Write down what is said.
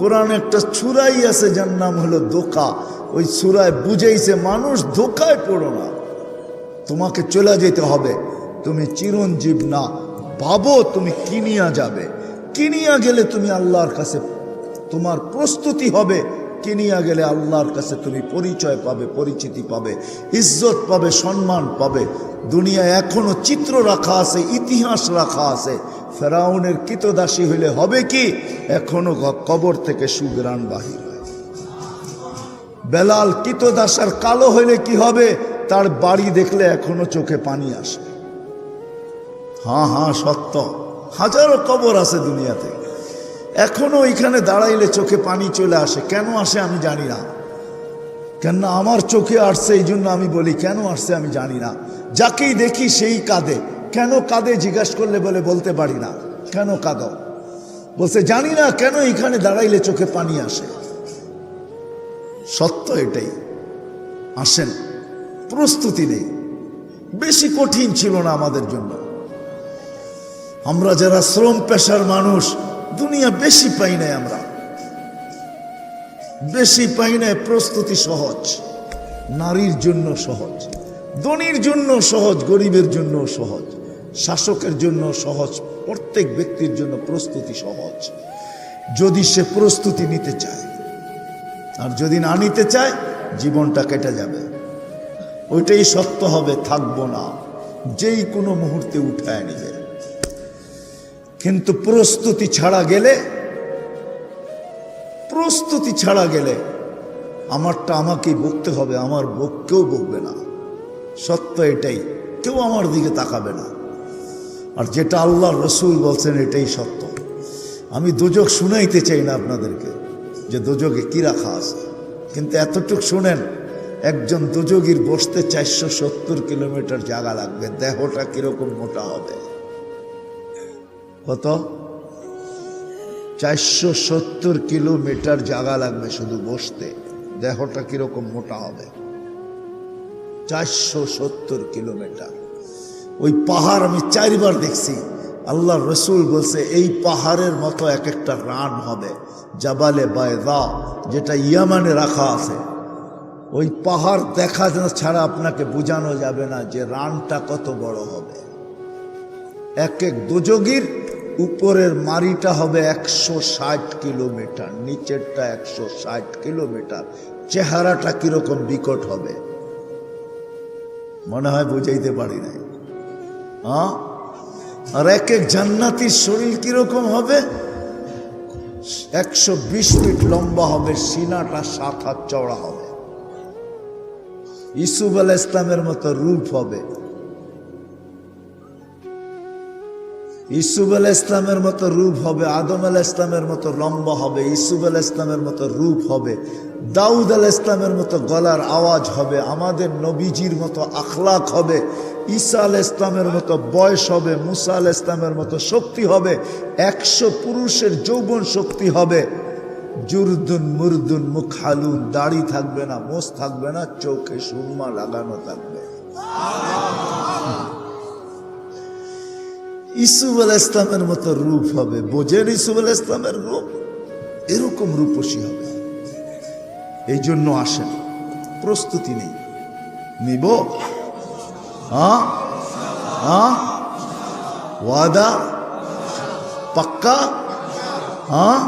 কোরআন একটা ছুরাই আছে, যার নাম হলো দোকা ওই ছুরায় বুঝাইছে, মানুষ ধোকায় পড়ো না। তোমাকে চলে যেতে হবে। তুমি চিরঞ্জীব না। ভাবো তুমি কিনিয়া যাবে। কিনিয়া গেলে তুমি আল্লাহর কাছে তোমার প্রস্তুতি হবে। কিনিয়া গেলে আল্লাহর কাছে তুমি পরিচয় পাবে, পরিচিতি পাবে, ইজ্জত পাবে, সম্মান পাবে। দুনিয়ায় এখনও চিত্র রাখা আছে, ইতিহাস রাখা আছে। ফেরাউনের কিতদাসী হইলে হবে কি? এখনও কবর থেকে সুগ্রাণ বাহির বেলাল কিতদাসার কালো হইলে কি হবে? তার বাড়ি দেখলে এখনও চোখে পানি আসে। হ্যাঁ হ্যাঁ সত্য। হাজারো কবর আছে দুনিয়াতে। এখনও ওইখানে দাঁড়াইলে চোখে পানি চলে আসে। কেন আসে আমি জানি না। কেননা আমার চোখে আসছে এই জন্য আমি বলি, কেন আসছে আমি জানি না। যাকেই দেখি সেই কাঁদে। কেন কাঁদে জিজ্ঞাসা করলে বলে, বলতে পারি না। কেন কাঁদ? বলছে, জানি না কেন এখানে দাঁড়াইলে চোখে পানি আসে। সত্য এটাই। আসেন, প্রস্তুতি নেই। বেশি কঠিন ছিল না আমাদের জন্য। আমরা যারা শ্রম পেশার মানুষ, দুনিয়া বেশি পাই নাই আমরা। বেশি পাই নাই, প্রস্তুতি সহজ। নারীর জন্য সহজ। ধনির জন্য সহজ, গরিবের জন্য সহজ। শাসকের জন্য সহজ, প্রত্যেক ব্যক্তির জন্য প্রস্তুতি সহজ। যদি সে প্রস্তুতি নিতে চায়, আর যদি না নিতে চায়, জীবনটা কেটে যাবে। ওইটাই সত্য হবে, থাকব না। যেই কোনো মুহূর্তে উঠায় নিবে। কিন্তু প্রস্তুতি ছাড়া গেলে, প্রস্তুতি ছাড়া গেলে আমারটা আমাকেই বকতে হবে, আমার বক কেউ বকবে না। সত্য এটাই, কেউ আমার দিকে তাকাবে না। আর যেটা আল্লাহ রসুল বলছেন এটাই সত্য। আমি দুজক শুনাইতে চাই না আপনাদেরকে যে দুজকে কি রাখা আছে। কিন্তু এতটুক শুনেন, একজন দুযোগীর বসতে চারশো সত্তর কিলোমিটার জায়গা লাগবে, দেহটা কীরকম মোটা হবে? কত? চারশো সত্তর কিলোমিটার জায়গা লাগবে শুধু বসতে, দেহটা কীরকম মোটা হবে? চারশো সত্তর কিলোমিটার। ওই পাহাড় আমি চারবার দেখছি। আল্লাহ রসুল বলছে, এই পাহাড়ের মতো এক একটা রান হবে, জাবালে বায়দা যেটা ইয়ামানে রাখা আছে। ওই পাহাড় দেখা ছাড়া আপনাকে বোঝানো যাবে না যে রানটা কত বড় হবে। এক এক দুযোগীর উপরের মারিটা হবে একশো ষাট কিলোমিটার, নিচেরটা একশো ষাট কিলোমিটার। চেহারাটা কীরকম বিকট হবে? মনে হয় বুঝাইতে পারি নাই। আর এক এক জান্নাতির শরীর কীরকম হবে? একশো বিশ ফিট লম্বা হবে, সিনাটা সাত হাত চওড়া হবে। ইসুফ আল ইসলামের মতো রূপ হবে। ইসুফ আল ইসলামের মতো রূপ হবে, আদম আল ইসলামের মতো লম্বা হবে, ইসুফ আল ইসলামের মতো রূপ হবে। দাউদ আল ইসলামের মতো গলার আওয়াজ হবে, আমাদের নবীজির মতো আখলাক হবে। ঈসা আল ইসলামের মতো বয়স হবে, মুসা আল ইসলামের মতো শক্তি হবে, একশো পুরুষের যৌবন শক্তি হবে। জুরদুন, মুরদুন, মুখালুন, দাড়ি থাকবে না, মোষ থাকবে না, চোখে সুরমা লাগানো থাকবে। ইসুফ আল ইসলামের মতো রূপ হবে। বোঝেন ইসুফ আল ইসলামের রূপ? এরকম রূপসী হবে। এই জন্য আসেন। প্রস্তুতি নেই। নিব? হ্যাঁ হ্যাঁ ওয়াদা পাক্কা হ্যাঁ